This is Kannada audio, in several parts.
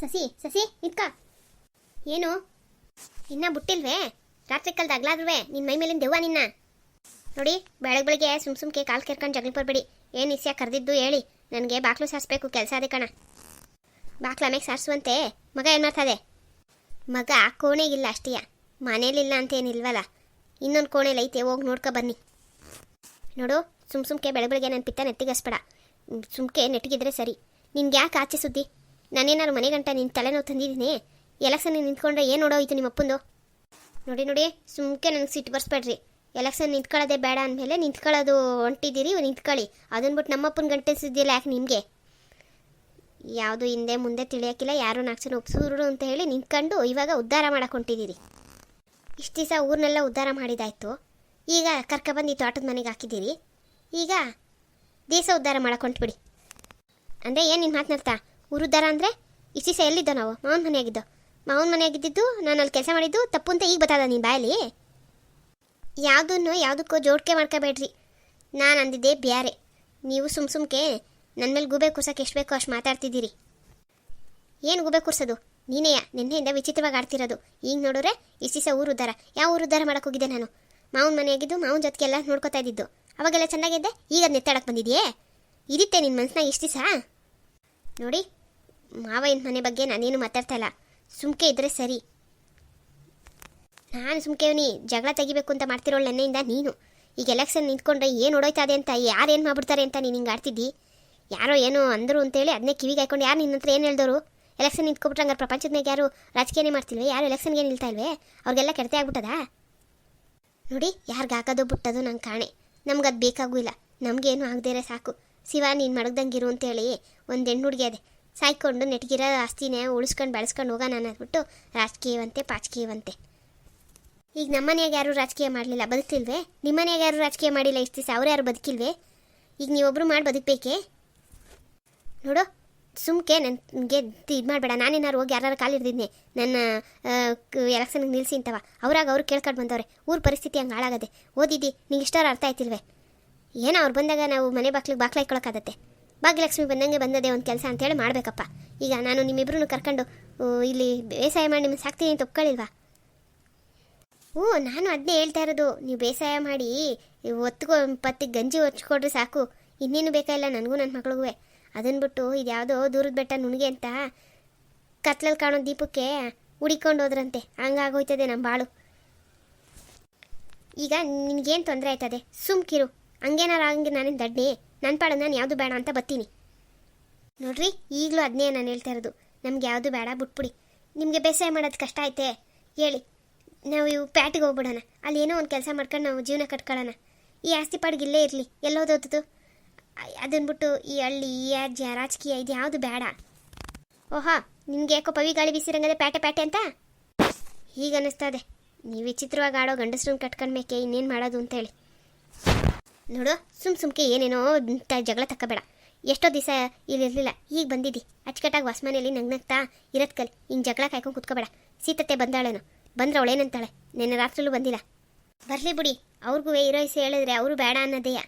ಸಸಿ ಸಸಿ, ನಿಂತ್ಕ. ಏನು? ಇನ್ನ ಬುಟ್ಟಿಲ್ವೇ? ರಾತ್ರಿ ಕಾಲದ ಅಗ್ಲಾದ್ರುವೆ ನಿನ್ನ ಮೈ ಮೇಲಿನ ದೆವ್ವ ನಿನ್ನ. ನೋಡಿ ಬೆಳಗ್ಗೆ ಬೆಳಗ್ಗೆ ಸುಮ್ ಸುಮ್ಕೆ ಕಾಲು ಕೆರ್ಕೊಂಡು ಜಗಳ ಬರ್ಬೇಡಿ ಏನು ಇಸ್ಯಾ ಕರೆದಿದ್ದು ಹೇಳಿ. ನನಗೆ ಬಾಕ್ಲು ಸಾರಿಸ್ಬೇಕು, ಕೆಲಸ ಅದೇ ಕಣ. ಬಾಕ್ಲ ಆಮೇಲೆ ಸಾರಿಸುವಂತೆ, ಮಗ ಏನು ಮಾಡ್ತದೆ? ಮಗ ಕೋಣೆಗಿಲ್ಲ ಅಷ್ಟೀಯ. ಮನೇಲಿಲ್ಲ ಅಂತ ಏನಿಲ್ವಲ್ಲ. ಇನ್ನೊಂದು ಕೋಣೆಲಿ ಐತೆ, ಹೋಗಿ ನೋಡ್ಕೊ ಬನ್ನಿ. ನೋಡು, ಸುಮ್ ಸುಮ್ಕೆ ಬೆಳಗ್ಗೆ ಬೆಳಗ್ಗೆ ನನ್ನ ಪಿತ್ತ ನೆತ್ತಿಗಸ್ಬೇಡ. ಸುಮ್ಕೆ ನೆಟ್ಟಿಗಿದ್ರೆ ಸರಿ. ನಿನ್ಗೆ ಯಾಕೆ ಆಚೆ ಸುದ್ದಿ? ನಾನೇನಾರು ಮನೆ ಗಂಟ ನಿನ್ನ ತಲೆನೋವು ತಂದಿದ್ದೀನಿ ಎಲೆಕ್ಷನ್ ನಿಂತ್ಕೊಂಡ್ರೆ ಏನು ನೋಡೋಯ್ತು ನಿಮ್ಮ ಅಪ್ಪಂದು? ನೋಡಿ ನೋಡಿ, ಸುಮ್ಕೆ ನನಗೆ ಸಿಟ್ಟು ಬರ್ಸ್ಬೇಡ್ರಿ. ಎಲೆಕ್ಷನ್ ನಿಂತ್ಕೊಳ್ಳೋದೇ ಬೇಡ ಅಂದಮೇಲೆ ನಿಂತ್ಕೊಳ್ಳೋದು ಹೊಂಟಿದ್ದೀರಿ, ನಿಂತ್ಕೊಳ್ಳಿ. ಅದನ್ನ ಬಿಟ್ಟು ನಮ್ಮಪ್ಪನ ಗಂಟೆ ಸುದ್ದಿಲ್ಲ ಯಾಕೆ ನಿಮಗೆ? ಯಾವುದು ಹಿಂದೆ ಮುಂದೆ ತಿಳಿಯೋಕ್ಕಿಲ್ಲ, ಯಾರು ನಾಲ್ಕು ಜನ ಒಪ್ಸೂರು ಅಂತ ಹೇಳಿ ನಿಂತ್ಕೊಂಡು ಇವಾಗ ಉದ್ಧಾರ ಮಾಡಕ್ಕೆ ಹೊಂಟಿದ್ದೀರಿ. ಇಷ್ಟು ದಿವಸ ಊರನ್ನೆಲ್ಲ ಉದ್ಧಾರ ಮಾಡಿದಾಯಿತು. ಈಗ ಕರ್ಕೊಬಂದು ಈ ತೋಟದ ಮನೆಗೆ ಹಾಕಿದ್ದೀರಿ. ಈಗ ದೇಶ ಉದ್ಧಾರ ಮಾಡಕ್ಕೆ ಹೊಂಟ್ಬಿಡಿ. ಅಂದರೆ ಏನು ನಿನ್ನ ಮಾತನಾಡ್ತಾ ಊರು ಉದ್ಧಾರ ಅಂದರೆ ದಿವಸ ಎಲ್ಲಿದ್ದೋ ನಾವು? ಮಾವನ ಮನೆಯಾಗಿದ್ದೋ? ಮಾವನ ಮನೆಯಾಗಿದ್ದಿದ್ದು ನಾನು ಅಲ್ಲಿ ಕೆಲಸ ಮಾಡಿದ್ದು, ತಪ್ಪು ಅಂತ ಈಗ ಬತ್ತದ ನೀನು ಬಾಯಲ್ಲಿ? ಯಾವುದನ್ನು ಯಾವುದಕ್ಕೂ ಜೋಡಿಕೆ ಮಾಡ್ಕೋಬೇಡ್ರಿ. ನಾನು ಅಂದಿದ್ದೆ ಬ್ಯಾರೆ. ನೀವು ಸುಮ್ ಸುಮ್ಕೆ ನನ್ನ ಮೇಲೆ ಗೂಬೆ ಕೂರ್ಸೋಕೆ ಎಷ್ಟು ಬೇಕೋ ಅಷ್ಟು ಮಾತಾಡ್ತಿದ್ದೀರಿ. ಏನು ಗೂಬೆ ಕೂರ್ಸೋದು? ನೀನೆಯ? ನಿನ್ನೆಯಿಂದ ವಿಚಿತ್ರವಾಗಿ ಆಡ್ತಿರೋದು. ಈಗ ನೋಡಿದ್ರೆ ಇಷ್ಟು ದಿವಸ ಊರು ಉದ್ದಾರ. ಯಾವ ಊರು ಉದ್ಧಾರ ಮಾಡಕ್ಕೆ ಹೋಗಿದ್ದೆ ನಾನು? ಮಾವನ ಮನೆಯಾಗಿದ್ದು, ಮಾವನ ಜೊತೆಗೆ ಎಲ್ಲ ನೋಡ್ಕೊತಾ ಇದ್ದಿದ್ದು. ಅವಾಗೆಲ್ಲ ಚೆನ್ನಾಗಿದ್ದೆ, ಈಗ ಅದು ನೆತ್ತಾಡಕ್ಕೆ ಬಂದಿದೆಯೇ? ಇದಿತ್ತೆ ನಿನ್ನ ಮನಸ್ಸಿನಾಗ ಇಷ್ಟು ದಿವಸ? ನೋಡಿ ಮಾವಯ್ಯನ ಮನೆ ಬಗ್ಗೆ ನಾನೇನು ಮಾತಾಡ್ತಾ ಇಲ್ಲ. ಸುಮ್ಕೆ ಇದ್ರೆ ಸರಿ. ನಾನು ಸುಮ್ಕೆವನಿ ಜಗಳ ತೆಗಿಬೇಕು ಅಂತ ಮಾಡ್ತಿರೋಳು ನೆನ್ನೆಯಿಂದ ನೀನು. ಈಗ ಎಲೆಕ್ಷನ್ ನಿಂತ್ಕೊಂಡ್ರೆ ಏನು ಓಡೋಯ್ತದೆ ಅಂತ, ಯಾರು ಏನು ಮಾಡ್ಬಿಡ್ತಾರೆ ಅಂತ ನೀನು ಹಿಂಗೆ ಆಡ್ತಿದ್ದಿ? ಯಾರೋ ಏನೋ ಅಂದರು ಅಂತೇಳಿ ಅದನ್ನೇ ಕಿವಿಗೆ ಹಾಕೊಂಡು ಯಾರು ನಿನ್ನ ಹತ್ರ ಏನು ಹೇಳ್ದವರು ಎಲೆಕ್ಷನ್ ನಿಂತ್ಕೊಬಿಟ್ರೆ ಹಂಗಾರೆ ಪ್ರಪಂಚದ ಯಾರು ರಾಜಕೀಯನೇ ಮಾಡ್ತಿಲ್ವೇ? ಯಾರು ಎಲೆಕ್ಷನ್ಗೆ ನಿಲ್ತಾ ಇಲ್ವೇ? ಅವ್ರಿಗೆಲ್ಲ ಕೆಡತೆ ಆಗ್ಬಿಟ್ಟದಾ? ನೋಡಿ ಯಾರಿಗೆ ಹಾಕೋದು ಬಿಟ್ಟದು ನಂಗೆ ಕಾಣೆ. ನಮ್ಗೆ ಅದು ಬೇಕಾಗೂ ಇಲ್ಲ. ನಮಗೇನು ಇರೋ ಸಾಕು. ಶಿವ ನೀನು ಮಡಗ್ದಂಗಿರು ಅಂತೇಳಿ ಒಂದು ಹೆಣ್ಣು ಹುಡುಗಿ ಅದೆ. ಸಾಯ್ಕೊಂಡು ನೆಟ್ಗಿರೋ ಆಸ್ತಿನೇ ಉಳಿಸ್ಕೊಂಡು ಬೆಳೆಸ್ಕೊಂಡು ಹೋಗೋಣ ಅನ್ನೋದ್ಬಿಟ್ಟು ರಾಜಕೀಯವಂತೆ ಪಾಚಕೀಯವಂತೆ. ಈಗ ನಮ್ಮನೆಯಾಗ ಯಾರು ರಾಜಕೀಯ ಮಾಡಲಿಲ್ಲ ಬದುಕಿಲ್ವೇ ನಿಮ್ಮನೆಯಾಗ ಯಾರು ರಾಜಕೀಯ ಮಾಡಿಲ್ಲ ಇಷ್ಟು ದಿವಸ, ಅವ್ರು ಯಾರು ಬದುಕಿಲ್ವೇ? ಈಗ ನೀವೊಬ್ಬರು ಮಾಡಿ ಬದುಕಬೇಕೇ? ನೋಡು, ಸುಮ್ಕೆ ನನಗೆ ಇದು ಮಾಡಬೇಡ ನಾನೇನಾರು ಹೋಗಿ ಯಾರು ಕಾಲು ಹಿಡ್ದಿದ್ನೆ, ನನ್ನ ಎಲೆಕ್ಷನ್ಗೆ ನಿಲ್ಲಿಸಿ ಅಂತವ. ಅವ್ರಾಗ ಅವ್ರು ಕೇಳ್ಕೊಂಡು ಬಂದವ್ರೆ. ಊರ ಪರಿಸ್ಥಿತಿ ಹಂಗೆ ಹಾಳಾಗದೆ. ಓದಿದ್ದಿ, ನಿಂಗೆ ಇಷ್ಟಾರು ಅರ್ಥ ಆಯ್ತಿಲ್ವೇ? ಏನೋ ಅವ್ರು ಬಂದಾಗ ನಾವು ಮನೆ ಬಾಕ್ಲಿಗೆ ಬಾಕ್ಲ ಇಟ್ಕೊಳಕ್ಕಾಗತ್ತೆ ಭಾಗ್ಯಲಕ್ಷ್ಮಿ ಬಂದಂಗೆ ಬಂದದೆ ಒಂದು ಕೆಲಸ ಅಂತೇಳಿ ಮಾಡಬೇಕಪ್ಪ. ಈಗ ನಾನು ನಿಮ್ಮಿಬ್ರು ಕರ್ಕೊಂಡು ಇಲ್ಲಿ ಬೇಸಾಯ ಮಾಡಿ ನಿಮ್ಮ ಸಾಕ್ತೀನಿ ಅಂತ ಒಪ್ಕೊಳ್ಳಿಲ್ವಾ? ಓ ನಾನು ಅದನ್ನೇ ಹೇಳ್ತಾ ಇರೋದು. ನೀವು ಬೇಸಾಯ ಮಾಡಿ, ಒತ್ಕೊ ಪತ್ತಿಗೆ ಗಂಜಿ ಹೊಚ್ಕೊಡ್ರೆ ಸಾಕು. ಇನ್ನೇನು ಬೇಕಾಗಿಲ್ಲ ನನಗೂ ನನ್ನ ಮಕ್ಳಿಗೂ ಅದನ್ನ ಬಿಟ್ಟು ಇದ್ಯಾವುದೋ ದೂರದ ಬೆಟ್ಟ ನುಣಿಗೆ ಅಂತ ಕತ್ಲಲ್ಲಿ ಕಾಣೋ ದೀಪಕ್ಕೆ ಹುಡಿಕೊಂಡು ಹೋದ್ರಂತೆ. ಹಂಗಾಗೋಯ್ತದೆ ನಮ್ಮ ಬಾಳು. ಈಗ ನಿನಗೇನು ತೊಂದರೆ ಆಯ್ತದೆ? ಸುಮ್ಕಿರು. ಹಂಗೇನಾರ ಹಂಗೆ ನಾನೇನು ದಡ್ಡೆ ನನ್ನ ಪಾಡ ನಾನು ಯಾವುದು ಬೇಡ ಅಂತ ಬತ್ತೀನಿ. ನೋಡ್ರಿ, ಈಗಲೂ ಅದನ್ನೇ ನಾನು ಹೇಳ್ತಾ ಇರೋದು. ನಮ್ಗೆ ಯಾವುದು ಬೇಡ, ಬಿಟ್ಬಿಡಿ. ನಿಮಗೆ ಬೇಸಾಯ ಮಾಡೋದು ಕಷ್ಟ ಐತೆ. ಹೇಳಿ. ನಾವು ಇವು ಪ್ಯಾಟಿಗೆ ಹೋಗ್ಬಿಡೋಣ. ಅಲ್ಲಿ ಏನೋ ಒಂದು ಕೆಲಸ ಮಾಡ್ಕೊಂಡು ನಾವು ಜೀವನ ಕಟ್ಕೊಳ್ಳೋಣ ಈ ಆಸ್ತಿ ಪಾಡಿಗೆ ಇಲ್ಲೇ ಇರಲಿ. ಎಲ್ಲೋದೋದದು. ಅದನ್ನ ಬಿಟ್ಟು ಈ ಹಳ್ಳಿ, ಈ ರಾಜ್ಯ, ರಾಜಕೀಯ ಇದು ಯಾವುದು ಬೇಡ. ಓಹಾ, ನಿಮ್ಗೆ ಯಾಕೋ ಪವಿ ಗಾಳಿ ಬೀಸಿರಂಗದೆ ಪ್ಯಾಟೆ ಪ್ಯಾಟೆ ಅಂತ? ಹೀಗನ್ನಿಸ್ತದೆ ನೀವು ವಿಚಿತ್ರವಾಗಿ ಆಡೋ ಗಂಡಸ್ರನ್ನ ಕಟ್ಕೊಂಡ್ಮೇಕೆ ಇನ್ನೇನು ಮಾಡೋದು ಅಂತೇಳಿ ನೋಡು, ಸುಮ್ ಸುಮ್ಕೆ ಏನೇನೋ ಜಗಳ ತಕ್ಕಬೇಡ. ಎಷ್ಟೋ ದಿವಸ ಇಲ್ಲಿರಲಿಲ್ಲ ಈಗ ಬಂದಿದ್ದಿ. ಅಚ್ಚುಕಟ್ಟಾಗಿ ಹೊಸ್ಮನೆಯಲ್ಲಿ ನಗ್ನಗ್ತಾ ಇರತ್ ಕಲಿ. ಹಿಂಗೆ ಜಗಳ ಕಾಯ್ಕೊಂಡು ಕುತ್ಕೋಬೇಡ. ಸೀತತೆ ಬಂದಾಳೇನೋ. ಬಂದ್ರೆ ಅವಳೇನಂತಾಳೆ? ನಿನ್ನೆ ರಾತ್ರಿಲೂ ಬಂದಿಲ್ಲ. ಬರಲಿ ಬಿಡಿ. ಅವ್ರಿಗೂ ಇರೋ ಇಸ ಹೇಳಿದ್ರೆ ಅವರು ಬೇಡ ಅನ್ನೋದೇಯ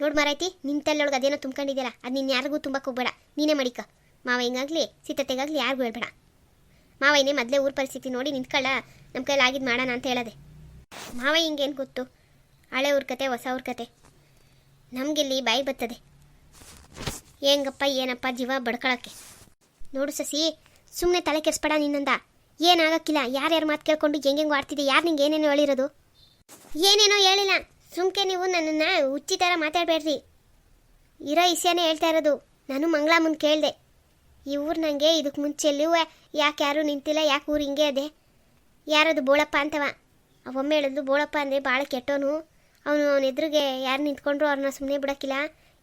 ನೋಡು ಮಾರೈತಿ ನಿನ್ನ ತಲೆಯೊಳಗೆ ಅದೇನೋ ತುಂಬ್ಕೊಂಡಿದ್ದೀರಾ ಅದು ನೀನು ಯಾರಿಗೂ ತುಂಬಕ್ಕೆ ಹೋಗ್ಬೇಡ. ನೀನೇ ಮಡಿಕ. ಮಾವ ಹಿಂಗಾಗಲಿ ಸೀತತೆಗಾಗಲಿ ಯಾರಿಗೂ ಹೇಳ್ಬೇಡ. ಮಾವ ಇನ್ನೇ ಮೊದಲೇ ಊರ ಪರಿಸ್ಥಿತಿ ನೋಡಿ ನಿಂತ್ಕೊಳ್ಳ ನಮ್ಮ ಕೈಲಿ ಆಗಿದ್ದು ಮಾಡೋಣ ಅಂತ ಹೇಳದೆ. ಮಾವ ಹಿಂಗೇನು ಗೊತ್ತು? ಹಳೆ ಊರ ಕತೆ ಹೊಸ ಊರ ಕತೆ. ನಮಗಿಲ್ಲಿ ಬಾಯಿ ಬರ್ತದೆ ಹೆಂಗಪ್ಪ ಏನಪ್ಪ ಜೀವ ಬಡ್ಕೊಳಕ್ಕೆ? ನೋಡು ಸಸಿ ಸುಮ್ಮನೆ ತಲೆ ಕೆಡಿಸ್ಬೇಡ ನಿನ್ನಂದ. ಏನಾಗಕ್ಕಿಲ್ಲ, ಯಾರ್ಯಾರು ಮಾತು ಕೇಳ್ಕೊಂಡು ಹೆಂಗೆಂಗೆ ಆಡ್ತಿದ್ದೆ, ಯಾರು ನಿಂಗೆ ಏನೇನು ಹೇಳಿರೋದು? ಏನೇನೋ ಹೇಳಿಲ್ಲ. ಸುಮ್ಕೆ ನೀವು ನನ್ನನ್ನು ಹುಚ್ಚಿ ಥರ ಮಾತಾಡಬೇಡ್ರಿ. ಇರೋ ಇಸ್ಯಾನೇ ಹೇಳ್ತಾ ಇರೋದು. ನಾನು ಮಂಗಳ ಮುಂದೆ ಕೇಳಿದೆ. ಈ ಊರು ನನಗೆ ಇದಕ್ಕೆ ಮುಂಚೆಲ್ಲೂ ಯಾಕೆ ಯಾರೂ ನಿಂತಿಲ್ಲ, ಯಾಕೆ ಊರು ಹಿಂಗೆ ಅದೇ? ಯಾರದು ಬೋಳಪ್ಪ ಅಂತವ? ಒಮ್ಮೆ ಹೇಳಿದ್ಲು ಬೋಳಪ್ಪ ಅಂದರೆ ಭಾಳ ಕೆಟ್ಟವನು ಅವನು ಅವನ ಎದುರಿಗೆ ಯಾರು ನಿಂತ್ಕೊಂಡ್ರು ಅವ್ರನ್ನ ಸುಮ್ಮನೆ ಬಿಡೋಕ್ಕಿಲ್ಲ.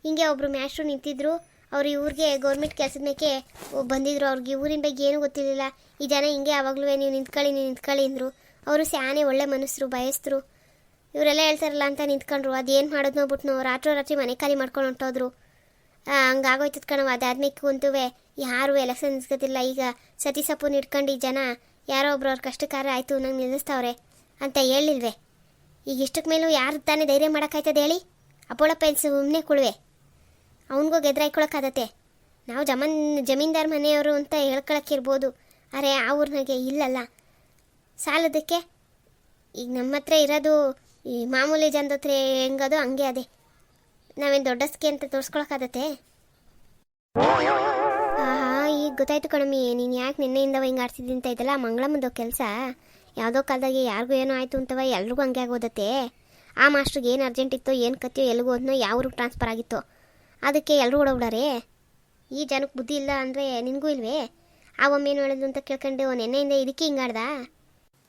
ಹಿಂಗೆ ಒಬ್ಬರು ಮ್ಯಾಸ್ಟ್ರು ನಿಂತಿದ್ರು. ಅವ್ರು ಇವ್ರಿಗೆ ಗೌರ್ಮೆಂಟ್ ಕೆಲಸದ ಮೇಲೆ ಬಂದಿದ್ರು. ಅವ್ರಿಗೆ ಊರಿನ ಬಗ್ಗೆ ಏನೂ ಗೊತ್ತಿರಲಿಲ್ಲ. ಈ ಜನ ಹಿಂಗೆ ಯಾವಾಗಲೂ ನೀವು ನಿಂತ್ಕೊಳ್ಳಿ ನೀವು ನಿಂತ್ಕೊಳ್ಳಿ ಅಂದರು. ಅವರು ಸ್ಯಾನೆ ಒಳ್ಳೆ ಮನಸ್ಸರು ಬಯಸ್ತರು ಇವರೆಲ್ಲ ಹೇಳ್ತಾರಲ್ಲ ಅಂತ ನಿಂತ್ಕೊಂಡ್ರು. ಅದೇನು ಮಾಡೋದು ನೋಡ್ಬಿಟ್ಟು ನಾವು ರಾತ್ರೋ ರಾತ್ರಿ ಮನೆ ಖಾಲಿ ಮಾಡ್ಕೊಂಡು ಹೊಂಟೋದ್ರು. ಹಂಗಾಗೋಯ್ತದ ಕಣವ ಅದಾದ್ಮೇಲೆ ಕುಂತುವೆ. ಯಾರು ಎಲೆಕ್ಷನ್ ನಿಲ್ಸ್ಕೊತಿಲ್ಲ. ಈಗ ಸತಿ ಸಪ್ಪು ಇಟ್ಕೊಂಡು ಈ ಜನ ಯಾರೋ ಒಬ್ರು ಅವ್ರ ಕಷ್ಟಕಾರ ಆಯಿತು, ನಂಗೆ ನಿಲ್ಲಿಸ್ತಾವ್ರೆ ಅಂತ ಹೇಳಿಲ್ವೇ. ಈಗ ಇಷ್ಟಕ್ಕೆ ಮೇಲೂ ಯಾರು ತಾನೇ ಧೈರ್ಯ ಮಾಡೋಕ್ಕಾಯ್ತದೆ ಹೇಳಿ? ಅಪೋಳ ಪೆನ್ಸ್ ಸುಮ್ಮನೆ ಕುಳುವೆ. ಅವನಿಗೂ ಗೆದ್ರಾಯ್ಕೊಳಕ್ಕಾಗತ್ತೆ. ನಾವು ಜಮನ್, ಜಮೀನ್ದಾರ್ ಮನೆಯವರು ಅಂತ ಹೇಳ್ಕೊಳಕ್ಕಿರ್ಬೋದು. ಅರೆ ಆ ಊರಿನಾಗೆ ಇಲ್ಲಲ್ಲ. ಸಾಲದಕ್ಕೆ ಈಗ ನಮ್ಮ ಹತ್ರ ಇರೋದು ಈ ಮಾಮೂಲಿ ಜನದ ಹತ್ರ ಹೆಂಗದು ಹಂಗೆ ಅದೇ. ನಾವೇನು ದೊಡ್ಡಸ್ಕೆ ಅಂತ ತೋರಿಸ್ಕೊಳಕ್ಕಾಗತ್ತೆ? ಈಗ ಗೊತ್ತಾಯ್ತು ಕಣಮ್ಮಿ, ನೀನು ಯಾಕೆ ನಿನ್ನೆಯಿಂದ ಹಿಂಗೆ ಆಡ್ತಿದ್ದಿ ಅಂತ ಇದೆಲ್ಲ ಮಂಗಳಮ್ಮದು ಕೆಲಸ? ಯಾವುದೋ ಕಾಲದಾಗೆ ಯಾರಿಗೂ ಏನೋ ಆಯಿತು ಅಂತವ ಎಲ್ರಿಗೂ ಹಂಗೆ ಆಗೋದತ್ತೆ. ಆ ಮಾಸ್ಟ್ರಿಗೆ ಏನು ಅರ್ಜೆಂಟ್ ಇತ್ತು, ಏನು ಕತ್ತಿಯೋ ಎಲ್ಲಿಗೂ ಹೋದ್ನೋ ಯಾವ ಊರಿಗೆ ಟ್ರಾನ್ಸ್ಫರ್ ಆಗಿತ್ತೋ. ಅದಕ್ಕೆ ಎಲ್ಲರೂ ಓಡೋಗ್ಲಾರೆ ಈ ಜನಕ್ಕೆ ಬುದ್ಧಿ ಇಲ್ಲ ಅಂದರೆ ನಿನಗೂ ಇಲ್ವೇ? ಆ ಒಮ್ಮೆ ಏನು ಹೇಳಿದ್ರು ಅಂತ ಕೇಳ್ಕೊಂಡು ನೆನ್ನೆಯಿಂದ ಇದಕ್ಕೆ ಹಿಂಗಾಡ್ದ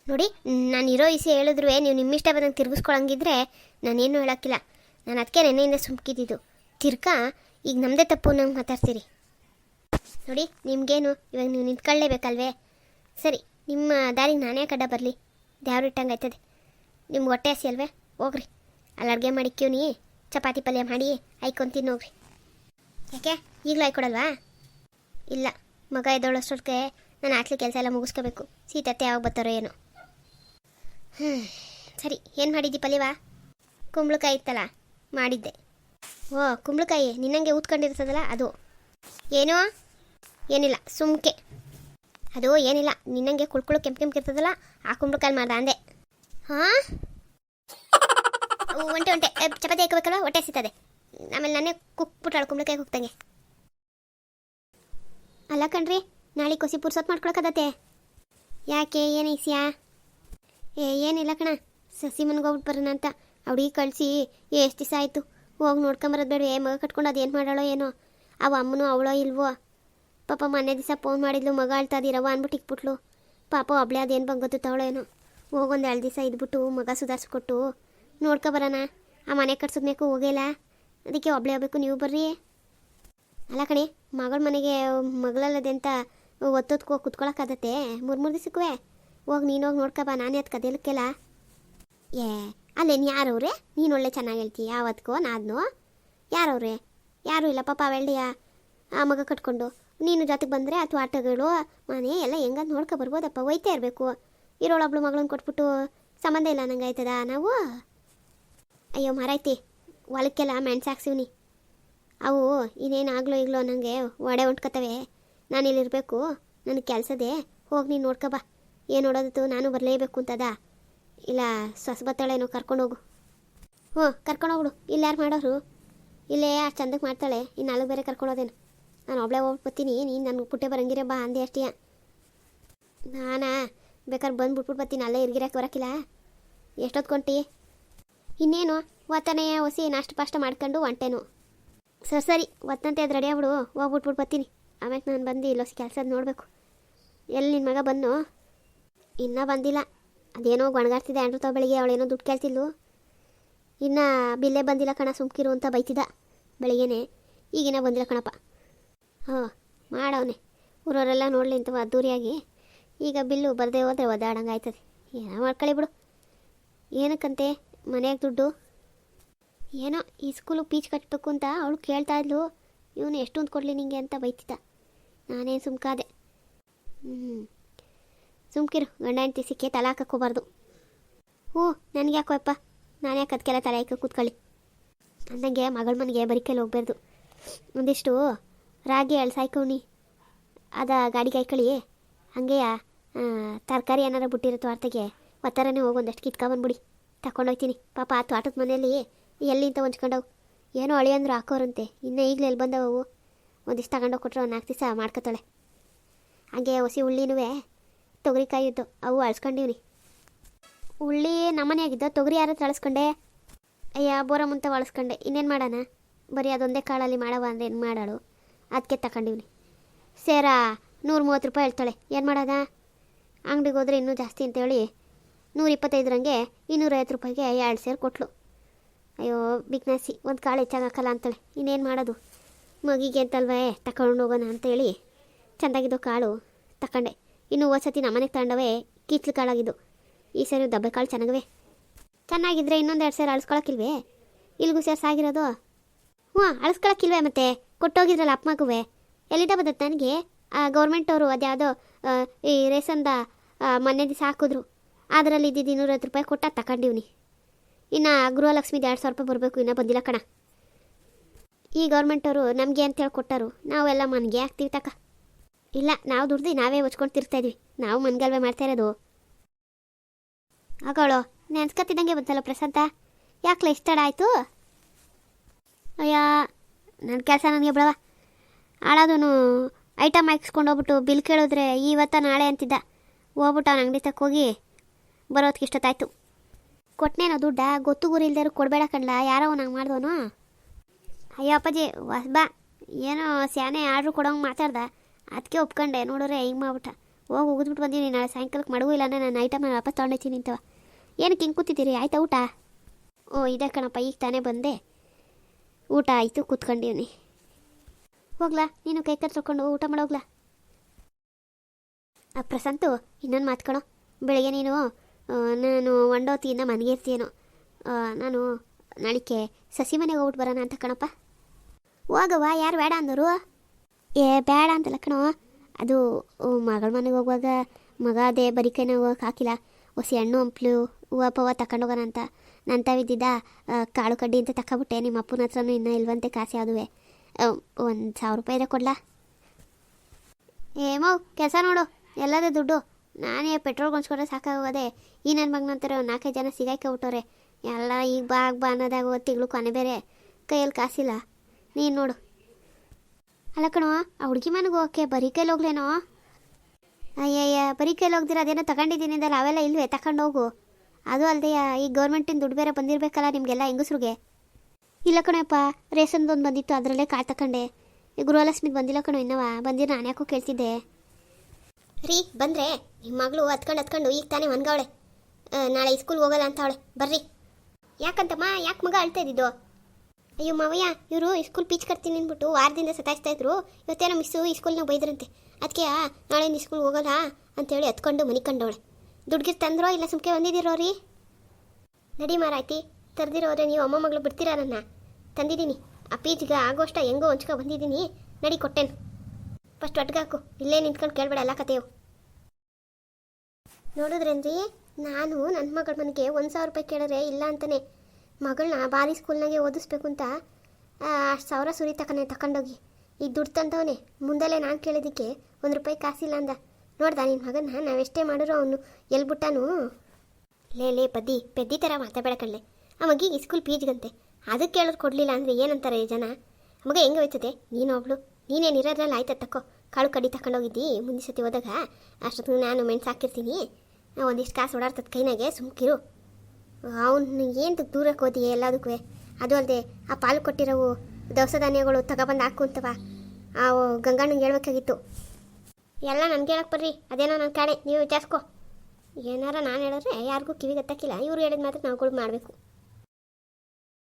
ನೋಡಿ, ನಾನು ಇರೋ ಇಸಿ ಹೇಳಿದ್ರು ನೀವು ನಿಮ್ಮಿಷ್ಟ ಬಂದಂಗೆ ತಿರ್ಗಿಸ್ಕೊಳಂಗಿದ್ರೆ ನಾನೇನು ಹೇಳೋಕ್ಕಿಲ್ಲ. ನಾನು ಅದಕ್ಕೆ ನೆನ್ನೆಯಿಂದ ಸುಮ್ಕಿದ್ದು ತಿರ್ಕಾ, ಈಗ ನಮ್ಮದೇ ತಪ್ಪು ನಂಗೆ ಮಾತಾಡ್ತೀರಿ. ನೋಡಿ, ನಿಮಗೇನು, ಇವಾಗ ನೀವು ನಿಂತ್ಕೊಳ್ಳೇಬೇಕಲ್ವೇ? ಸರಿ ನಿಮ್ಮ ದಾರಿಗೆ ನಾನೇ ಕಡ್ಡ ಬರಲಿ. ಇಟ್ಟಂಗೆ ಆಯ್ತದೆ. ನಿಮ್ಗೆ ಹೊಟ್ಟೆ ಹಸಿ ಅಲ್ವೇ? ಹೋಗ್ರಿ. ಅಲ್ಲಿ ಅಡುಗೆ ಮಾಡಿ ಕ್ಯೂನಿ ಚಪಾತಿ ಪಲ್ಯ ಮಾಡಿ ಐಕೊಂತೀನಿ ಹೋಗ್ರಿ. ಯಾಕೆ? ಈಗಲೂ ಆಯ್ಕೊಡಲ್ವಾ ಇಲ್ಲ. ಮಗ ಎದ್ದೋಳಷ್ಟೊತ್ತಿಗೆ ನಾನು ಆಟ್ಲಿ ಕೆಲಸ ಎಲ್ಲ ಮುಗಿಸ್ಕೋಬೇಕು. ಸೀತತ್ತೆ ಯಾವಾಗ ಬರ್ತಾರೋ ಏನೋ. ಹ್ಞೂ ಸರಿ, ಏನು ಮಾಡಿದ್ದಿ ಪಲ್ಯವಾ? ಕುಂಬಳಕಾಯಿ ಇತ್ತಲ್ಲ, ಮಾಡಿದ್ದೆ. ಓ, ಕುಂಬಳಕಾಯಿ ನಿನ್ನಂಗೆ ಊದ್ಕೊಂಡಿರ್ತದಲ್ಲ ಅದು. ಏನೋ? ಏನಿಲ್ಲ, ಸುಮ್ಕೆ. ಅದು ಏನಿಲ್ಲ, ನಿನ್ನಂಗೆ ಕುಳ್ಕುಳು ಕೆಂಪು ಕೆಂಪು ಇರ್ತದಲ್ಲ, ಆ ಕುಂಬಳಕಾಯಿ ಮಾಡ್ದ ಅಂದೆ. ಹಾಂ? ಒಂಟೆ ಒಂಟೆ. ಚಪಾತಿ ಹಾಕಬೇಕಲ್ಲ ಹೊಟ್ಟೆ ಸಿಗ್ತದೆ ಆಮೇಲೆ ನಾನೇ ಕುಕ್ಬಿಟ್ಟಾಳು ಕುಂಬಳಕಾಯಿ ಕುಕ್ತಂಗೆ ಅಲ್ಲ ಕಣ್ರಿ, ನಾಳೆ ಕೊಸಿ ಪುರ್ಸೊತ್ ಮಾಡ್ಕೊಳಕದತ್ತೆ ಯಾಕೆ, ಏನು ಐಸಿಯಾ? ಏ, ಏನಿಲ್ಲ ಕಣ, ಸಸಿ ಮನ್ಗೋಗ್ಬಿಟ್ಟು ಬರೋಣ ಅಂತ. ಅವಳಿಗೆ ಕಳಿಸಿ, ಎಷ್ಟು ದಿವಸ ಆಯಿತು? ಹೋಗಿ ನೋಡ್ಕೊಂಬರೋದು ಬೇಡವೆ, ಮಗ ಕಟ್ಕೊಂಡು ಏನು ಮಾಡಾಳೋ ಏನೋ. ಅವ ಅಮ್ಮನೂ, ಅವಳೋ, ಇಲ್ವೋ? ಪಾಪ ಮೊನ್ನೆ ದಿವಸ ಫೋನ್ ಮಾಡಿದ್ಲು, ಮಗ ಅಳ್ತಾದಿರವ ಅಂದ್ಬಿಟ್ಟು ಇಕ್ಬಿಟ್ಲು. ಪಾಪ ಒಬ್ಳೆ ಅದೇನು ಬಂಗತ್ತು ಏನೋ ಹೋಗೊಂದು ಎರಡು ದಿವಸ ಇದ್ಬಿಟ್ಟು ಮಗ ಸುಧಾರಿಸ್ಕೊಟ್ಟು, ನೋಡ್ಕೊ ಬರೋಣ. ಆ ಮನೆ ಕಟ್ಸಿದ್ಮೇಕು ಹೋಗಿಲ್ಲ ಅದಕ್ಕೆ ಒಬ್ಳೆ ಹೋಗ್ಬೇಕು ನೀವು ಬರ್ರಿ. ಅಲ್ಲ ಕಣೆ, ಮಗಳ ಮನೆಗೆ ಮಗಳಲ್ಲದೆ ಅಂತ ಒತ್ತೊತ್ಕೋ ಕುತ್ಕೊಳಕ್ಕಾಗತ್ತೆ? ಮೂರು ಮೂರು ದಿವಸಕ್ಕೂ ಹೋಗಿ ನೀನು ಹೋಗಿ ನೋಡ್ಕೊ ಬಾ, ನಾನೇ ಅದು ಕದೇಲಕ್ಕೆಲ್ಲ ಏ ಅಲ್ಲೇನು ಯಾರವ್ರೆ ನೀನು ಒಳ್ಳೆ ಚೆನ್ನಾಗಿ ಹೇಳ್ತೀಯ ಯಾವತ್ಕೋ ನಾದ್ನೋ? ಯಾರವ್ರೆ ಯಾರೂ ಇಲ್ಲ, ಪಾಪ ಅವೆಳ್ಳಿಯ ಆ ಮಗ ಕಟ್ಕೊಂಡು. ನೀನು ಜೊತೆಗೆ ಬಂದರೆ ಅಥವಾ ಆಟಗಳು, ಮನೆ ಎಲ್ಲ ಹೆಂಗಂತ ನೋಡ್ಕೊ ಬರ್ಬೋದಪ್ಪ ಒಯ್ತಾ ಇರಬೇಕು. ಇರೋಳೊಬ್ಳು ಮಗಳನ್ನ ಕೊಟ್ಬಿಟ್ಟು ಸಂಬಂಧ ಇಲ್ಲ ನಂಗೆ ಆಯ್ತದ? ನಾವು? ಅಯ್ಯೋ ಮಾರಾಯ್ತಿ, ಹೊಲಕ್ಕೆಲ್ಲ ಮೆಣಸು ಹಾಕ್ಸಿವ್ನಿ. ಅವು ಇನ್ನೇನು ಆಗ್ಲೋ ಈಗಲೋ ನನಗೆ ಒಡೆ ಹೊಂಟ್ಕೋತವೆ ನಾನು ಇಲ್ಲಿರಬೇಕು ನನಗೆ ಕೆಲಸದೇ, ಹೋಗಿ ನೀನು ನೋಡ್ಕೋ ಬಾ. ಏನು ನೋಡೋದಿತ್ತು, ನಾನು ಬರಲೇಬೇಕು ಅಂತದ. ಇಲ್ಲ ಸೊಸ ಬತ್ತಾಳೇನೋ ಕರ್ಕೊಂಡೋಗು ಹ್ಞೂ ಕರ್ಕೊಂಡೋಗ್ಬಿಡು ಇಲ್ಲಿ ಯಾರು ಮಾಡೋರು, ಇಲ್ಲೇ ಅಷ್ಟು ಚಂದಕ್ಕೆ ಮಾಡ್ತಾಳೆ ಇನ್ನು ನಾಲ್ಕು ಬೇರೆ ಕರ್ಕೊಂಡೋದೇನು ನಾನು ಒಬ್ಳೆ ಹೋಗ್ಬಿಡ್ತೀನಿ ನೀನು ನನಗೆ ಪುಟ್ಟೆ ಬರಂಗಿರ ಬಾ ಅಂದೆ ಅಷ್ಟೇ. ನಾನಾ ಬೇಕಾದ್ರೆ ಬಂದು ಬಿಟ್ಬಿಟ್ಟು ಬರ್ತೀನಿ. ಅಲ್ಲೇ ಇರ್ಗಿರಕ್ಕೆ ಬರೋಕ್ಕಿಲ್ಲ ಎಷ್ಟೊತ್ತು ಕೊಂಟಿ? ಇನ್ನೇನು? ಒತ್ತನೇ ಹೊಸಿ ನಾಷ್ಟ ಪಾಷ್ಟ ಮಾಡ್ಕೊಂಡು ಹೊಂಟೇನು ಸರಿ ಸರಿ. ಒತ್ತಂತೆ ಅದು ರೆಡಿ ಆಗ್ಬಿಡು. ಹೋಗ್ಬಿಟ್ಬಿಟ್ಟು ಬರ್ತೀನಿ. ಆಮೇಲೆ ನಾನು ಬಂದು ಇಲ್ಲೊಸಿ ಕೆಲಸದ ನೋಡಬೇಕು. ಎಲ್ಲಿ ನಿನ್ನ ಮಗ ಬಂದು ಇನ್ನೂ ಬಂದಿಲ್ಲ. ಅದೇನೋ ಗೊಣಗಾಡ್ತಿದ್ದೆ ಆಂಡ್ರು ತಾವು ಬೆಳಿಗ್ಗೆ. ಅವಳೇನೋ ದುಡ್ಡು ಕೇಳ್ತಿದ್ಲು. ಇನ್ನು ಬಿಲ್ಲೇ ಬಂದಿಲ್ಲ ಕಣ, ಸುಮ್ಕಿರು ಅಂತ ಬೈತಿದ್ದ ಬೆಳಿಗ್ಗೆನೆ. ಈಗಿನ ಬಂದಿಲ್ಲ ಕಣಪ್ಪ. ಹೋ ಮಾಡವನೆ ಊರವರೆಲ್ಲ ನೋಡಲಿ ಅಂತ ಅದ್ದೂರಿಯಾಗಿ. ಈಗ ಬಿಲ್ಲು ಬರದೇ ಹೋದ್ರೆ ಒದ್ದಾಡಂಗೆ ಆಯ್ತದೆ ಏನೋ ಮಾಡ್ಕೊಳ್ಳಿ ಬಿಡು. ಏನಕ್ಕಂತೆ? ಮನೆಯಾಗ ದುಡ್ಡು? ಏನೋ ಈ ಸ್ಕೂಲು ಪೀಚ್ ಕಟ್ಟಬೇಕು ಅಂತ ಅವಳು ಕೇಳ್ತಾ ಇದ್ಲು. ಇವನು ಎಷ್ಟೊಂದು ಕೊಡಲಿ ನಿಂಗೆ ಅಂತ ಬೈತಿದ್ದ. ನಾನೇನು ಸುಮ್ಕಾದೆ. ಹ್ಞೂ ಸುಮ್ಕಿರು, ಗಂಡ ಹೆಂಡತಿ ಸಿಕ್ಕೇ ತಲೆ ಹಾಕೋಬಾರ್ದು ಹ್ಞೂ ನನಗೆ ಯಾಕೋ ಅಪ್ಪ. ನಾನು ಯಾಕೆ ಅದಕ್ಕೆಲ್ಲ ತಲೆ ಹಾಕೋ ಕೂತ್ಕೊಳ್ಳಿ? ಅಂದಂಗೆ ಮಗಳ ಮನೆಗೆ ಬರಿಕೆಯಲ್ಲಿ ಹೋಗ್ಬಾರ್ದು. ಒಂದಿಷ್ಟು ರಾಗಿ ಎಳ್ಸಾಯ್ಕವ್ನಿ ಅದ ಗಾಡಿ ಕಾಯ್ಕೊಳ್ಳಿ ಹಂಗೆಯ ತರಕಾರಿ ಏನಾರ ಬಿಟ್ಟಿರೋ ತೋಟಕ್ಕೆ ಒತ್ತಾರನೇ ಹೋಗಿ ಒಂದಷ್ಟು ಕಿತ್ಕೊಂಬಂದ್ಬಿಡಿ ತಗೊಂಡೋಗ್ತೀನಿ ಪಾಪ ಆ ತೋಟದ ಮನೆಯಲ್ಲಿ ಎಲ್ಲಿಂತ ಹೊಂಚ್ಕೊಂಡವು. ಏನೋ ಅಳಿ ಅಂದ್ರೆ ಹಾಕೋರಂತೆ. ಇನ್ನೂ ಈಗಲೇ ಎಲ್ಲಿ ಬಂದವು ಒಂದಿಷ್ಟು ತಗೊಂಡೋಗಿ ಕೊಟ್ಟರೆ ಒಂದು ನಾಲ್ಕು ದಿವಸ ಮಾಡ್ಕೊತಾಳೆ. ಹಾಗೆ ಹೊಸಿ ಉಳ್ಳಿನೂ ತೊಗರಿಕಾಯಿ ಇದ್ದು ಅವು ಅಳಿಸ್ಕೊಂಡಿವ್ನಿ. ಹುಳ್ಳಿ ನಮ್ಮನೆ ಆಗಿದ್ದ ತೊಗರಿ ಯಾರ ಅಳಿಸ್ಕೊಂಡೆ ಅಯ್ಯ ಬೋರ ಮುಂತ ಅಳಿಸ್ಕೊಂಡೆ. ಇನ್ನೇನು ಮಾಡೋಣ? ಬರೀ ಅದೊಂದೇ ಕಾಳಲ್ಲಿ ಮಾಡವ ಅಂದ್ರೆ ಏನು ಮಾಡಾಳು? ಅದಕ್ಕೆ ತಗೊಂಡಿವ್ನಿ ಸೇರ ನೂರು ಮೂವತ್ತು ರೂಪಾಯಿ ಹೇಳ್ತಾಳೆ. ಏನು ಮಾಡೋದ? ಅಂಗಡಿಗೆ ಹೋದ್ರೆ ಇನ್ನೂ ಜಾಸ್ತಿ ಅಂತೇಳಿ ನೂರ ಇಪ್ಪತ್ತೈದರಂಗೆ ಇನ್ನೂರೈವತ್ತು ರೂಪಾಯಿಗೆ ಎರಡು ಸೇರು ಕೊಟ್ಲು. ಅಯ್ಯೋ ಬಿಗ್ನಾಸಿ ಒಂದು ಕಾಳು ಹೆಚ್ಚಾಗಲ್ಲ ಅಂತೇಳಿ. ಇನ್ನೇನು ಮಾಡೋದು? ಮಗಿಗೆ ಅಂತಲ್ವೇ ತಗೊಂಡು ಹೋಗೋಣ ಅಂತೇಳಿ ಚೆಂದಾಗಿದ್ದು ಕಾಳು ತಗೊಂಡೆ ಇನ್ನು ಸತಿ ನಮ್ಮನೆಗೆ ತಗೊಂಡವೇ ಕೀಚ್ಲು ಕಾಳಾಗಿದ್ದು. ಈ ಸರಿ ದಬ್ಬೆ ಕಾಳು ಚೆನ್ನಾಗವೆ. ಚೆನ್ನಾಗಿದ್ರೆ ಇನ್ನೊಂದು ಎರಡು ಸೇರು ಅಳಿಸ್ಕೊಳಕ್ಕಿಲ್ವೇ ಇಲ್ಗೂ ಸೇರ್ಸಾಗಿರೋದು ಹ್ಞೂ ಅಳಿಸ್ಕೊಳಕ್ಕಿಲ್ವೇ ಮತ್ತೆ? ಕೊಟ್ಟೋಗಿದ್ರಲ್ಲ ಅಪ್ಪ ಮಗುವೆ ಎಲ್ಲಿಂದ ಬಂದದ್ದು ನನಗೆ? ಗೌರ್ಮೆಂಟ್ ಅವರು ಅದ್ಯಾವುದೋ ಈ ರೇಸನ್ದ ಮೊನ್ನೆ ದಿವಸ ಹಾಕಿದ್ರು ಅದರಲ್ಲಿ ಇದ್ದಿದ್ದು ಇನ್ನೂರೈವತ್ತು ರೂಪಾಯಿ ಕೊಟ್ಟ ತಗೊಂಡಿವ್ನಿ ಇನ್ನು ಗೃಹಲಕ್ಷ್ಮಿದು ಎರಡು ಸಾವಿರ ರೂಪಾಯಿ ಬರಬೇಕು, ಇನ್ನೂ ಬಂದಿಲ್ಲ ಕಣ. ಈ ಗೌರ್ಮೆಂಟವರು ನಮಗೆ ಅಂತೇಳಿ ಕೊಟ್ಟರು. ನಾವೆಲ್ಲ ಮನೆಗೆ ಹಾಕ್ತೀವಿ ತಕ. ಇಲ್ಲ, ನಾವು ದುಡ್ದು ನಾವೇ ಹೊಚ್ಕೊಂಡು ತಿರ್ತಾ ಇದ್ವಿ. ನಾವು ಮನ್ಗಲ್ವೇ ಮಾಡ್ತಾ ಇರೋದು. ಆಗೋಳು ನೆನ್ಸ್ಕತ್ತಿದ್ದಂಗೆ ಬಂತಲ್ಲ ಪ್ರಶಾಂತ? ಯಾಕಲ ಇಷ್ಟ ಆಯಿತು ಅಯ್ಯ ನನ್ನ ಕೆಲಸ ನನಗೆ ಬಿಡವ ಆಳೋದನು ಐಟಮ್ ಹಾಕಿಸ್ಕೊಂಡು ಹೋಗ್ಬಿಟ್ಟು ಬಿಲ್ ಕೇಳಿದ್ರೆ ಇವತ್ತ ನಾಳೆ ಅಂತಿದ್ದ. ಹೋಗ್ಬಿಟ್ಟು ಅವ್ನು ಅಂಗಡಿ ತಕ್ಕ ಹೋಗಿ ಬರೋದಕ್ಕೆ ಇಷ್ಟೊತ್ತಾಯ್ತು. ಕೊಟ್ಟನೇನೋ ದುಡ್ಡ, ಗೊತ್ತು ಗುರಿ ಕೊಡಬೇಡ ಕಣ್ಲ, ಯಾರೋ ನಂಗೆ ಮಾಡ್ದವನು. ಅಯ್ಯೋ ಅಪ್ಪಾಜಿ, ವಾಸ್ ಬಾ. ಏನೋ ಸ್ಯಾನೆ ಆರ್ಡ್ರು ಕೊಡೋಂಗೆ ಮಾತಾಡ್ದ. ಅದಕ್ಕೆ ಒಪ್ಕೊಂಡೆ ನೋಡಿದ್ರೆ ಹಿಂಗೆ ಮಾಡ್ಬಿಟ್ಟ. ಹೋಗಿ ಉಗಿದ್ಬಿಟ್ಟು ಬಂದೀನಿ, ನಾಳೆ ಸಾಯಂಕಾಲಕ್ಕೆ ಮಡಗು ಇಲ್ಲ ಅಂದರೆ ನಾನು ಐಟಮ್ ವಾಪಸ್ ತೊಗೊಂಡಿದ್ದೀನಿ ಅಂತವ. ಏನಕ್ಕೆ ಹಿಂಗೆ ಕೂತಿದ್ದೀರಿ, ಆಯ್ತಾ ಊಟ? ಓ, ಇದೆ ಕಣಪ್ಪ, ಈಗ ತಾನೇ ಬಂದೆ. ಊಟ ಆಯಿತು ಕೂತ್ಕೊಂಡಿವ್ನಿ ಹೋಗ್ಲಾ, ನೀನು ಕೈ ಕಟ್ ಊಟ ಊಟ ಮಾಡೋಗ್ಲಾ ಆ, ಪ್ರಶಾಂತು, ಇನ್ನೊಂದು ಮಾತ್ಕೊಳೋ ಬೆಳಗ್ಗೆ ನೀನು ನಾನು ಒಂಡೋತಿಯಿಂದ ಮನೆಗೆ ಇರ್ತೀಯೇನೋ. ನಾನು ನಾಳಿಕೆ ಸಸಿ ಮನೆಗೆ ಹೋಗ್ಬಿಟ್ಟು ಬರೋಣ ಅಂತ ಕಣಪ್ಪ. ಹೋಗವ್ವ, ಯಾರು ಬೇಡ ಅಂದರು? ಏ, ಬೇಡ ಅಂತಲ್ಲ ಕಣೋ. ಅದು ಮಗಳ ಮನೆಗೆ ಹೋಗುವಾಗ ಮಗ ಅದೇ ಬರೀ ಕೈನ ಹೋಗಕ್ಕೆ ಹಾಕಿಲ್ಲ. ಹೊಸಿ ಹಣ್ಣು, ಹಂಪ್ಲು ಹೂವು ಪವ ತಗೊಂಡೋಗೋಣ ಅಂತ ನನ್ನ ತಾವಿದ್ದಿದ್ದ ಕಾಳು ಕಡ್ಡಿ ಅಂತ ತಕ್ಕಬಿಟ್ಟೆ. ನಿಮ್ಮ ಅಪ್ಪನ ಹತ್ರನೂ ಇನ್ನೂ ಇಲ್ವಂತೆ ಕಾಸು ಯಾವುದುವೆ. ಒಂದು ಸಾವಿರ ರೂಪಾಯಿ ಇದೆ ಕೊಡ್ಲಾ? ಏಮೋ ಕೆಲಸ ನೋಡು. ಎಲ್ಲದೇ ದುಡ್ಡು. ನಾನೇ ಪೆಟ್ರೋಲ್ ಕೊಂಚ್ಕೊಂಡ್ರೆ ಸಾಕಾಗೋದೆ. ಈ ನನ್ನ ಮಗನಂತಾರೆ ಒಂದು ನಾಲ್ಕೈದು ಜನ ಸಿಗಾಯ್ಕೊಬಿಟ್ಟವ್ರೆ ಎಲ್ಲ ಈಗ ಬಾ ಆಗ್ ಬಾ ಅನ್ನೋದಾಗ ತಿಂಗಳು ಕೊನೆ ಬೇರೆ. ಕೈಯಲ್ಲಿ ಕಾಸಿಲ್ಲ. ನೀನು ನೋಡು. ಅಲ್ಲ ಕಣೋ, ಆ ಹುಡುಗಿ ಮನೆಗೆ ಓಕೆ ಬರೀ ಕೈಲಿ ಹೋಗ್ಲೇನೋ? ಅಯ್ಯಯ್ಯ, ಬರೀ ಕೈಲಿ ಹೋಗ್ದಿರ, ಅದೇನೋ ತಗೊಂಡಿದ್ದೀನಿ ಅಂದ್ರೆ ಅವೆಲ್ಲ ಇಲ್ವೇ? ತಗೊಂಡೋಗು ಅದು ಅಲ್ಲದೆ ಈ ಗೌರ್ಮೆಂಟಿನ ದುಡ್ಡು ಬೇರೆ ಬಂದಿರಬೇಕಲ್ಲ ನಿಮಗೆಲ್ಲ ಹೆಂಗಸ್ರಿಗೆ? ಇಲ್ಲ ಕಣಪ್ಪ ರೇಷನ್ದು ಒಂದು ಬಂದಿತ್ತು, ಅದರಲ್ಲೇ ಕಾಳು ತಕೊಂಡೆ. ಈ ಗೃಹಲಕ್ಷ್ಮಿದು ಬಂದಿಲ್ಲ ಕಣೋ ಇನ್ನವ, ಬಂದಿರ ನಾನು ಯಾಕೋ ಕೇಳ್ತಿದ್ದೆ. ರೀ, ಬಂದರೆ ನಿಮ್ಮ ಮಗಳು ಹತ್ಕೊಂಡು ಹತ್ಕೊಂಡು ಈಗ ತಾನೇ ಒನ್ಗವಳೆ ನಾಳೆ ಸ್ಕೂಲ್ಗೆ ಹೋಗಲ್ಲ ಅಂತ ಅವಳೆ. ಬರ್ರಿ. ಯಾಕಂತಮ್ಮ, ಯಾಕೆ ಮಗ ಅಳ್ತಾ ಇದ್ದಿದ್ದು? ಅಯ್ಯೋ ಮಾವಯ್ಯ, ಇವರು ಸ್ಕೂಲ್ ಪೀಚ್ ಕಟ್ತೀನಿ ಅಂದ್ಬಿಟ್ಟು ವಾರದಿಂದ ಸತಾಯಿಸ್ತಾ ಇದ್ರು. ಇವತ್ತೇನೋ ಮಿಸ್ಸು ಈ ಸ್ಕೂಲ್ನಾಗ ಬೈದ್ರಂತೆ. ಅದಕ್ಕೆ ನಾಳೆ ಸ್ಕೂಲ್ ಹೋಗಲ್ಲ ಅಂತೇಳಿ ಹತ್ಕೊಂಡು ಮನೆ ಕಂಡವಳೆ. ದುಡ್ಗಿರ್ ತಂದ್ರೋ ಇಲ್ಲ ಸುಮ್ಕೆ ಬಂದಿದ್ದೀರೋ ರೀ? ನಡಿ ಮಾರಾಯ್ತಿ ತರ್ದಿರೋದ್ರೆ ನೀವು ಅಮ್ಮ ಮಗಳು ಬಿಡ್ತೀರ ನನ್ನ? ತಂದಿದ್ದೀನಿ. ಆ ಪೀಜ್ಗೆ ಆಗೋಷ್ಟ ಹೆಂಗೋ ಹೊಂಚ್ಕೊ ಬಂದಿದ್ದೀನಿ. ನಡಿ ಕೊಟ್ಟೆನು. ಫಸ್ಟ್ ಒಟ್ಗಾಕು, ಇಲ್ಲೇ ನಿಂತ್ಕೊಂಡು ಕೇಳಬೇಡ ಎಲ್ಲ ಕತೆಯು ನೋಡಿದ್ರೇನ್ರಿ, ನಾನು ನನ್ನ ಮಗಳ ಮನೆಗೆ ಒಂದು ಸಾವಿರ ರೂಪಾಯಿ ಕೇಳಿದ್ರೆ ಇಲ್ಲ ಅಂತಾನೆ. ಮಗಳನ್ನ ಬಾರಿ ಸ್ಕೂಲ್ನಾಗೆ ಓದಿಸ್ಬೇಕು ಅಂತ ಅಷ್ಟು ಸಾವಿರ ಸುರಿ ತಕೊಂಡೆ ತಗೊಂಡೋಗಿ ಈಗ ದುಡ್ಡು ತಂದವನೇ ಮುಂದಲೇ ನಾನು ಕೇಳಿದ್ದಕ್ಕೆ ಒಂದು ರೂಪಾಯಿ ಕಾಸಿಲ್ಲ ಅಂದ. ನೋಡ್ದ ನಿನ್ನ ಮಗನ ನಾವೆಷ್ಟೇ ಮಾಡಿದ್ರು ಅವನು ಎಲ್ಬಿಟ್ಟಾನು. ಲೇ ಲೇ, ಪದ್ದಿ, ಪೆದ್ದಿ ಥರ ಮಾತಾಡಬೇಡ ಕಳ್ಳೆ ಆ ಮಗಿಗೆ ಸ್ಕೂಲ್ ಪೀಜ್ಗಂತೆ. ಅದಕ್ಕೆ ಕೇಳೋದು ಕೊಡಲಿಲ್ಲ ಅಂದರೆ ಏನಂತಾರೆ ಈ ಜನ? ಮಗ ಹೆಂಗೆ ಹೋಯ್ತದೆ? ನೀನು ಒಬ್ಳು ನೀನೇನು ಇರೋದ್ರಲ್ಲಿ ಆಯ್ತಾ ತಕ್ಕೋ ಕಾಳು ಕಡಿ ತಗೊಂಡೋಗಿದ್ದಿ ಮುಂದಿನ ಸತಿ ಹೋದಾಗ? ಅಷ್ಟೊತ್ತಿಗೆ ನಾನು ಮೆಣ್ಸು ಹಾಕಿರ್ತೀನಿ. ಒಂದಿಷ್ಟು ಕಾಸು ಓಡಾಡ್ತದ ಕೈನಾಗೆ ಸುಮ್ಕಿರು. ಅವನು ಏನು ದೂರಕ್ಕೆ ಹೋದಿ ಎಲ್ಲದಕ್ಕೂ ಅದು ಅಲ್ಲದೆ ಆ ಪಾಲು ಕೊಟ್ಟಿರೋವು ದವಸ ಧಾನ್ಯಗಳು ತಗೊಬಂದು ಹಾಕು ಆ ಗಂಗಣ್ಣಂಗೆ ಹೇಳ್ಬೇಕಾಗಿತ್ತು. ಎಲ್ಲ ನನಗೆ ಹೇಳಕ್ಕೆ ಬರ್ರಿ. ಅದೇನೋ ನನ್ನ ಕಾಡೆ ನೀವು ವಿಚಾರಿಸ್ಕೊ. ಏನಾರ ನಾನು ಹೇಳಿದ್ರೆ ಯಾರಿಗೂ ಕಿವಿಗೆ ಹತ್ತಕ್ಕಿಲ್ಲ ಇವ್ರು ಹೇಳಿದ ಮಾತ್ರ ನಾವುಗಳು ಮಾಡಬೇಕು.